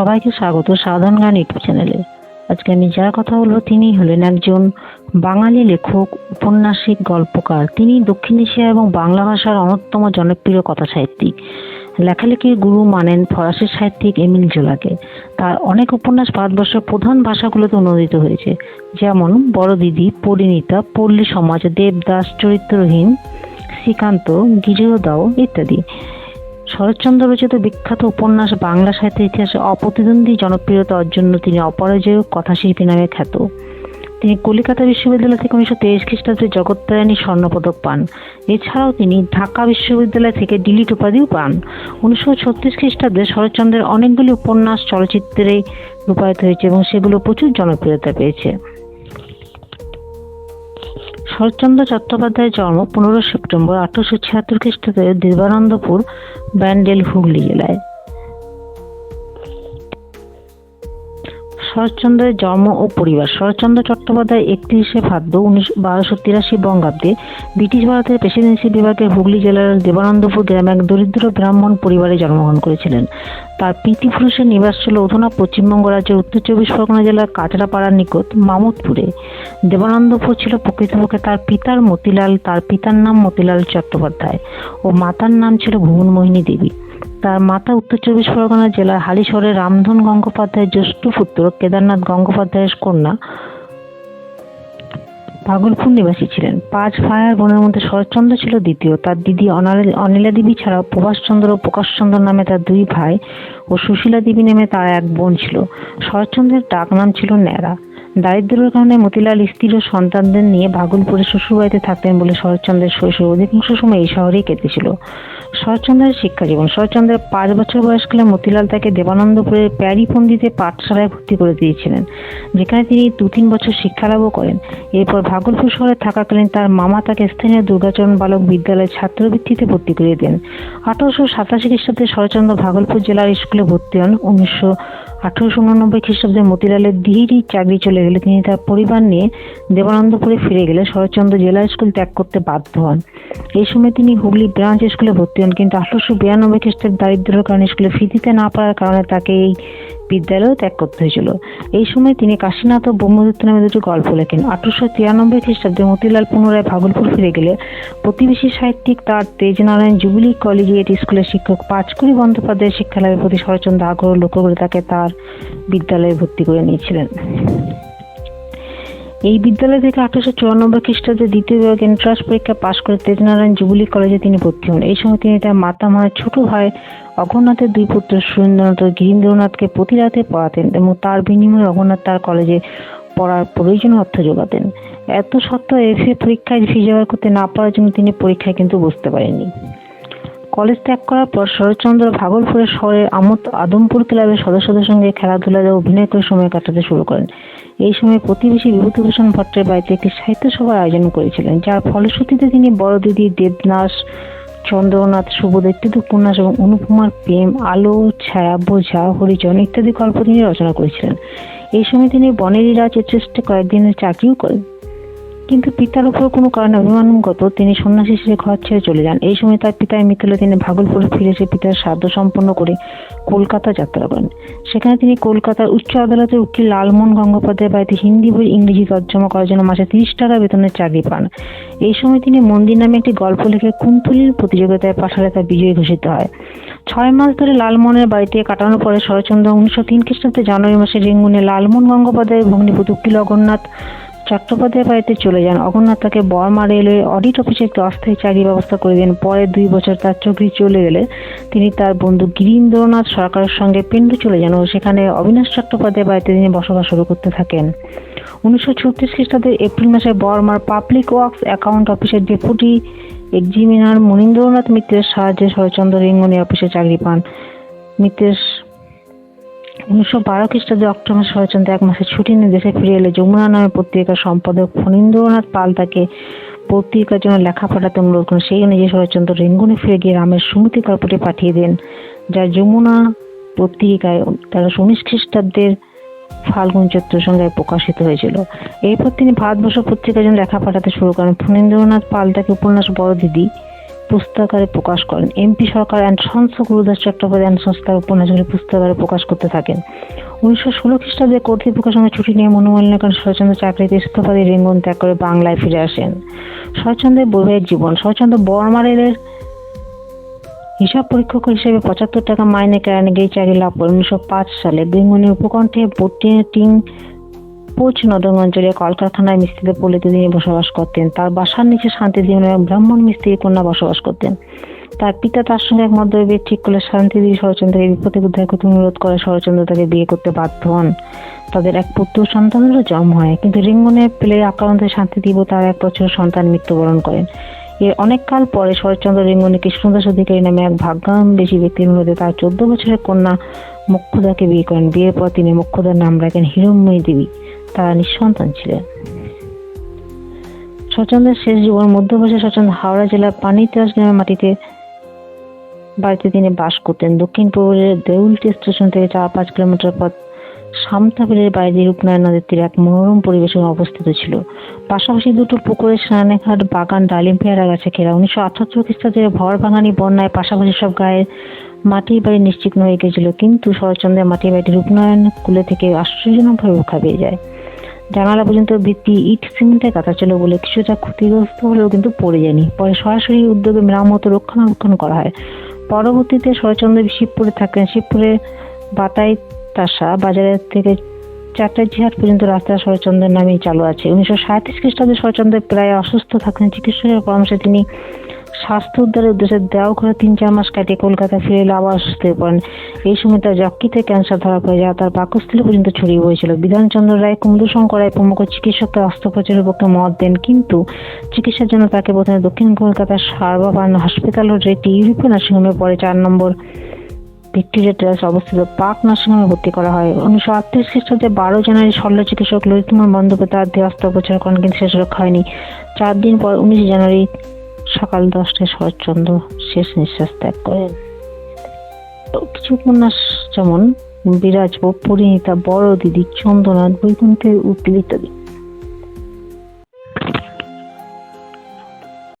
সবাইকে স্বাগত সাধারণ গান ইউটিউব চ্যানেলে। আজকে আমি যার কথা বলব তিনি হলেন একজন বাঙালি লেখক, উপন্যাসিক, গল্পকার। তিনি দক্ষিণ এশিয়া এবং বাংলা ভাষার অন্যতম জনপ্রিয় কথা সাহিত্যিক লেখালেখির গুরু মানেন ফরাসি সাহিত্যিক এমিল জোলাকে। তার অনেক উপন্যাস ভারতবর্ষের প্রধান ভাষাগুলোতে অনুদিত হয়েছে। যেমন বড় দিদি পরিণীতা, পল্লী সমাজ, দেবদাস, চরিত্রহীন, শ্রীকান্ত গিরিয় ইত্যাদি। শরৎচন্দ্র রচিত বিখ্যাত উপন্যাস বাংলা সাহিত্যের ইতিহাসে অপ্রতিদ্বন্দ্বী জনপ্রিয়তা অর্জন তিনি অপরাজেয় কথাশিল্পী নামে খ্যাত। তিনি কলিকাতা বিশ্ববিদ্যালয় থেকে উনিশশো তেইশ খ্রিস্টাব্দে জগত্তারিণী স্বর্ণপদক পান। এছাড়াও তিনি ঢাকা বিশ্ববিদ্যালয় থেকে ডিলিট উপাধিও পান। উনিশশো ছত্রিশ খ্রিস্টাব্দে শরৎচন্দ্রের অনেকগুলি উপন্যাস চলচ্চিত্রে রূপায়িত হয়েছে এবং সেগুলো প্রচুর জনপ্রিয়তা পেয়েছে। শরৎচন্দ্র চট্টোপাধ্যায়ের জন্ম পনেরো সেপ্টেম্বর আঠারোশো ছিয়াত্তর খ্রিস্টাব্দে দেবানন্দপুর, ব্যান্ডেল হুগলি জেলায়। শরৎচন্দ্রের জন্ম ও পরিবার। শরৎচন্দ্র চট্টোপাধ্যায় একত্রিশে ভাদ্র উনিশ, বারোশো তিরাশি বঙ্গাব্দে ব্রিটিশ ভারতের প্রেসিডেন্সি বিভাগের হুগলি জেলার দেবানন্দপুর গ্রামে এক দরিদ্র ব্রাহ্মণ পরিবারে জন্মগ্রহণ করেছিলেন। তার পিতৃপুরুষের নিবাস ছিল অধুনা পশ্চিমবঙ্গ রাজ্যের উত্তর চব্বিশ পরগনা জেলার কাঁচরাপাড়ার নিকট মামুদপুরে। দেবানন্দপুর ছিল প্রকৃতপক্ষে তার পিতার মতিলাল, তার পিতার নাম মতিলাল চট্টোপাধ্যায় ও মাতার নাম ছিল ভুবনমোহিনী দেবী। তার মাতা উত্তর চব্বিশ পরগনা জেলার হালিশহরের রামধন গঙ্গোপাধ্যায়ের জ্যেষ্ঠ পুত্র কেদারনাথ গঙ্গোপাধ্যায়ের কন্যা ভাগলপুর নিবাসী ছিলেন। পাঁচ ভাইয়ের বোনের মধ্যে শরৎচন্দ্র ছিল দ্বিতীয়। তার দিদি অনাল- দেবী ছাড়াও প্রভাষচন্দ্র ও প্রকাশচন্দ্র নামে তার দুই ভাই ও সুশীলা দেবী নামে তার এক বোন ছিল। শরৎচন্দ্রের ডাক নাম ছিল ন্যাড়া। দারিদ্র্যের কারণে মতিলাল স্ত্রী ও সন্তানদের নিয়ে ভাগলপুরে শ্বশুরবাড়িতে থাকতেন বলে শরৎচন্দ্রের শৈশব অধিকাংশ সময় এই শহরেই কেটেছিল। শরৎচন্দ্রের শিক্ষা জীবন, শরৎচন্দ্রের পাঁচ বছর বয়সকালে মতিলাল তাকে দেবানন্দপুরের প্যারিপন্ডিতে পাঠশালায় ভর্তি করে দিয়েছিলেন, যেখানে তিনি দু তিন বছর শিক্ষালাভও করেন। এরপর ভাগলপুর শহরে থাকাকালীন তার মামা তাকে স্থানীয় দুর্গাচরণ বালক বিদ্যালয়ে ছাত্রবৃত্তিতে ভর্তি করিয়ে দেন। আঠারোশো সাতাশি খ্রিস্টাব্দে শরৎচন্দ্র ভাগলপুর জেলার স্কুলে ভর্তি হন। উনিশশো আঠারোশো উননব্বই খ্রিস্টাব্দে মতিলালের দিহিরই চাকরি চলে গেলে তিনি তার পরিবার নিয়ে দেবানন্দপুরে ফিরে গেলে শরৎচন্দ্র জেলা স্কুল ত্যাগ করতে বাধ্য হন। এই সময় তিনি হুগলি ব্রাঞ্চ স্কুলে ভর্তি হন, কিন্তু আঠারোশো বিরানব্বই খ্রিস্টাব্দে দারিদ্র্যের কারণে স্কুলে ফি দিতে না পারার কারণে তাকে এই বিদ্যালয় ত্যাগ করতে হয়েছিল। এই সময় তিনি কাশীনাথ ও ব্রহ্মদত্ত নামে দুটি গল্প লেখেন। আঠারোশো তিরানব্বই খ্রিস্টাব্দে মতিলাল পুনরায় ভাগলপুর ফিরে গেলে প্রতিবেশী সাহিত্যিক তার তেজনারায়ণ জুবিলি কলেজিয়েট স্কুলের শিক্ষক পাঁচকুড়ি বন্দ্যোপাধ্যায়ের শিক্ষালাভের প্রতি শরৎচন্দ্র আগ্রহ লক্ষ্য করে তাকে তার বিদ্যালয়ে ভর্তি করে নিয়েছিলেন। এই বিদ্যালয় থেকে আঠারোশো চুরানব্বই খ্রিস্টাব্দে দ্বিতীয় বিভাগ এন্ট্রান্স পরীক্ষা পাশ করে তেজনারায়ণ জুবিলি কলেজে তিনি ভর্তি হন। এই সময় তিনি তার মাতা মায়ের ছোট ভাই অঘরনাথের দুই পুত্র সুরেন্দ্রনাথ ও গিরীন্দ্রনাথকে প্রতি রাতে পড়াতেন এবং তার বিনিময়ে অঘরনাথ তার কলেজে পড়ার প্রয়োজন অর্থ যোগাতেন। এত সত্ত্বেও এফএ পরীক্ষায় ফি জোগাড় করতে না পারার জন্য তিনি পরীক্ষায় কিন্তু বসতে পারেননি। কলেজ ত্যাগ করার পর শরৎচন্দ্র ভাগলপুরের শহরের আমোদ আদমপুর ক্লাবের সদস্যদের সঙ্গে খেলাধুলা ও অভিনয় করে সময় কাটাতে শুরু করেন। এই সময় প্রতিবেশী বিভূতিভূষণ ভট্টের বাড়িতে একটি সাহিত্য সভার আয়োজন করেছিলেন, যার ফলশ্রুতিতে তিনি বড়দিদি দেবনাশ, চন্দ্রনাথ সুবোধ ইত্যাদি উপন্যাস এবং অনুপমার প্রেম, আলো, ছায়া, বোঝা, হরিজন ইত্যাদি গল্প তিনি রচনা করেছিলেন। এই সময় তিনি বনেরি রাজের চেষ্টা কয়েকদিনের চাকরিও করেন। কিন্তু পিতার উপর কোনো কারণে অভিমানগত তিনি সন্ন্যাসী হিসেবে ঘর ছেড়ে চলে যান। এই সময় তার পিতার মৃত্যু তিনি ভাগলপুরে ফিরে এসে পিতার শ্রাদ্ধ সম্পন্ন করে কলকাতা যাত্রা করেন। সেখানে তিনি কলকাতার উচ্চ আদালতের উকিল লালমোহন গঙ্গোপাধ্যায়ের বাড়িতে হিন্দি বই, ইংরেজি তর্জমা করার জন্য মাসে তিরিশ টাকা বেতনের চাকরি পান। এই সময় তিনি মন্দির নামে একটি গল্প লিখে কুন্তলির প্রতিযোগিতায় পাঠালে তার বিজয়ী ঘোষিত হয়। ছয় মাস ধরে লালমোহনের বাড়িতে কাটানোর পরে শরৎচন্দ্র উনিশশো তিন খ্রিস্টাব্দে জানুয়ারি মাসে রেঙ্গুনে লালমোহন গঙ্গোপাধ্যায়ের ভগ্নিপতি উকিল অগরনাথ চট্টোপাধ্যায়ের বাড়িতে চলে যান। অগরনাথ তাকে বর্মা রেলওয়ে অডিট অফিসে একটি অস্থায়ী চাকরির ব্যবস্থা করে দেন। পরে দুই বছর তার চাকরি চলে গেলে তিনি তার বন্ধু গিরীন্দ্রনাথ সরকারের সঙ্গে পেন্ডু চলে যান ও সেখানে অবিনাশ চট্টোপাধ্যায়ের বাড়িতে তিনি বসবাস শুরু করতে থাকেন। উনিশশো ছত্রিশ খ্রিস্টাব্দের এপ্রিল মাসে বর্মার পাবলিক ওয়ার্কস অ্যাকাউন্ট অফিসের ডেপুটি এক্সিমিনার মনীন্দ্রনাথ মিত্রের সাহায্যে শরৎচন্দ্র রিঙ্গনি অফিসে চাকরি পান। মিত্রের উনিশশো বারো খ্রিস্টাব্দে অক্টোবর মাসে শরৎচন্দ্র এক মাসের ছুটি নিয়ে দেশে ফিরে এলে যমুনা নামে পত্রিকার সম্পাদক ফণীন্দ্রনাথ পাল তাকে পত্রিকার জন্য লেখা পাঠাতে অনুরোধ করেন। সেই অনুযায়ী শরৎচন্দ্র রেঙ্গুনে ফিরে গিয়ে রামের সুমতি গল্পটি পাঠিয়ে দেন, যা যমুনা পত্রিকায় তেরোশো উনিশ খ্রিস্টাব্দের ফাল্গুন চৈত্র সন্ধ্যায় প্রকাশিত হয়েছিল। এরপর তিনি ভারতবর্ষ পত্রিকার জন্য লেখা পাঠাতে শুরু করেন। ফণীন্দ্রনাথ পাল তাকে উপন্যাস বড় দিদি পুস্তকারে প্রকাশ করেন। এমপি সরকার অ্যান্ড সংস্থ গুরুদাস চট্টোপাধ্যায় সংস্থার উপন্যাসগুলি পুস্তকারে প্রকাশ করতে থাকেন। উনিশশো ষোলো খ্রিস্টাব্দে কর্তৃপক্ষের সঙ্গে ছুটি নিয়ে মনোমালিন্যকারণ শরৎচন্দ্র চাকরিতে ইস্তফা দিয়ে রেঙ্গন ত্যাগ করে বাংলায় ফিরে আসেন। শরৎচন্দ্রের বৈবাহিক জীবন, শরৎচন্দ্র বর্মা রেলের হিসাব পরীক্ষক হিসেবে পঁচাত্তর টাকা মাইনে কেরানি গিয়ে চাকরি লাভ করেন উনিশশো পাঁচ সালে বেঙ্গনের উপকণ্ঠে বোটিং পোচ নদম অঞ্চলে কলকারখানায় মিস্ত্রিদের পল্লীতে তিনি বসবাস করতেন। তার বাসার নিচে শান্তিদেবী নামে ব্রাহ্মণ মিস্ত্রি কন্যা বসবাস করতেন। তার পিতা তার সঙ্গে এক মধ্যবিয়ে ঠিক করলে শান্তিদেবী শরৎচন্দ্রকে বিপদে উদ্ধার করতে অনুরোধ করে শরৎচন্দ্র তাকে বিয়ে করতে বাধ্য হন। তাদের এক পুত্র সন্তানেরও জন্ম হয়। কিন্তু রিঙ্গনে পেলে আক্রান্ত শান্তিদেব তার এক বছর সন্তান মৃত্যুবরণ করেন। এর অনেক কাল পরে শরৎচন্দ্র রিঙ্গনে কৃষ্ণদাস অধিকারী নামে এক ভাগ্যাম বেশি ব্যক্তির অনুরোধে তার চোদ্দ বছরের কন্যা মোক্ষদাকে বিয়ে করেন। বিয়ের পর তিনি মোক্ষদার নাম রাখেন হিরণ্ময়ী দেবী। তারা নিঃসন্তান ছিলেন। শচন্দ্রের শেষ জীবন মধ্যপ্রদেশে শচন্দ্র হাওড়া জেলার পানিতাস গ্রামের মাটিতে। বাড়িতে তিনি বাস করতেন। দক্ষিণ পূর্বের দেউলটি স্টেশন থেকে চার পাঁচ কিলোমিটার পথ সামতাবিলের বাইরে রূপনারায়ণ নদীর তীরে এক মনোরম পরিবেশে অবস্থিত ছিল। পাশাপাশি দুটো পুকুরে স্নানেঘাট বাগান, ডালিম পেয়ারা গাছে ঘেরা। উনিশশো আঠাত্তর খ্রিস্টাব্দে ভর ভাঙানি বন্যায় পাশাপাশি সব গায়ের মাটির বাড়ি নিশ্চিহ্ন হয়ে গেছিল কিন্তু শরৎচন্দ্রের মাটির বাড়িটি রূপনারায়ণ কুলে থেকে আশ্চর্যজনকভাবে রক্ষা পেয়ে যায়। জানালা পর্যন্ত ভিত্তি ইট সিমেন্টের কাটা ছিল বলে কিছুটা ক্ষতিগ্রস্ত হলেও কিন্তু পড়ে যায়নি। পরে সরাসরি উদ্যোগে মেরামত রক্ষণাবেক্ষণ করা হয়। পরবর্তীতে শরৎচন্দ্র শিবপুরে থাকেন। শিবপুরে বাতাই তাসা বাজারের থেকে চারটা জিহাট পর্যন্ত রাস্তা শরৎচন্দ্রের নামেই চালু আছে। উনিশশো সাঁত্রিশ খ্রিস্টাব্দে শরৎচন্দ্র প্রায় অসুস্থ থাকেন। চিকিৎসকের পরামর্শে তিনি স্বাস্থ্য উদ্ধারের উদ্দেশ্যে দেওয়া করে তিন চার মাস কাটিয়ে কলকাতা ফিরে এলে, আবার অসুস্থ হয়ে পড়েন এই সময় তার যকৃতে ক্যান্সার ধরা পড়ে যা তার পাকস্থলী পর্যন্ত ছড়িয়ে পড়েছিল। বিধানচন্দ্র রায় কুমদুশঙ্কর রায় প্রমুখ চিকিৎসক তার অস্ত্রোপচারের পক্ষে মত দেন, কিন্তু চিকিৎসার জন্য তাকে প্রথমে দক্ষিণ কলকাতার সার্বাবান হসপিটাল রোডে একটি ইউরোপীয় নার্সিংহোমে পরে চার নম্বর ভিক্টোরিয়া টেরাস অবস্থিত পার্ক নার্সিংহোমে ভর্তি করা হয়। উনিশশো আটত্রিশ খ্রিস্টাব্দে বারো জানুয়ারি শল্য চিকিৎসক ললিতমোহন বন্দ্যোপাধ্যায় দেহ অস্ত্রোপচার করেন, কিন্তু শেষ রক্ষা হয়নি। চার দিন পর উনিশ জানুয়ারি সকাল দশটায় শরৎচন্দ্র শেষ নিঃশ্বাস ত্যাগ করেন। কিছু উপন্যাস যেমন বিরাজ পরিণীতা বড়, দিদি চন্দ্রনাথ, বৈকুণ্ঠের উকিল ইত্যাদি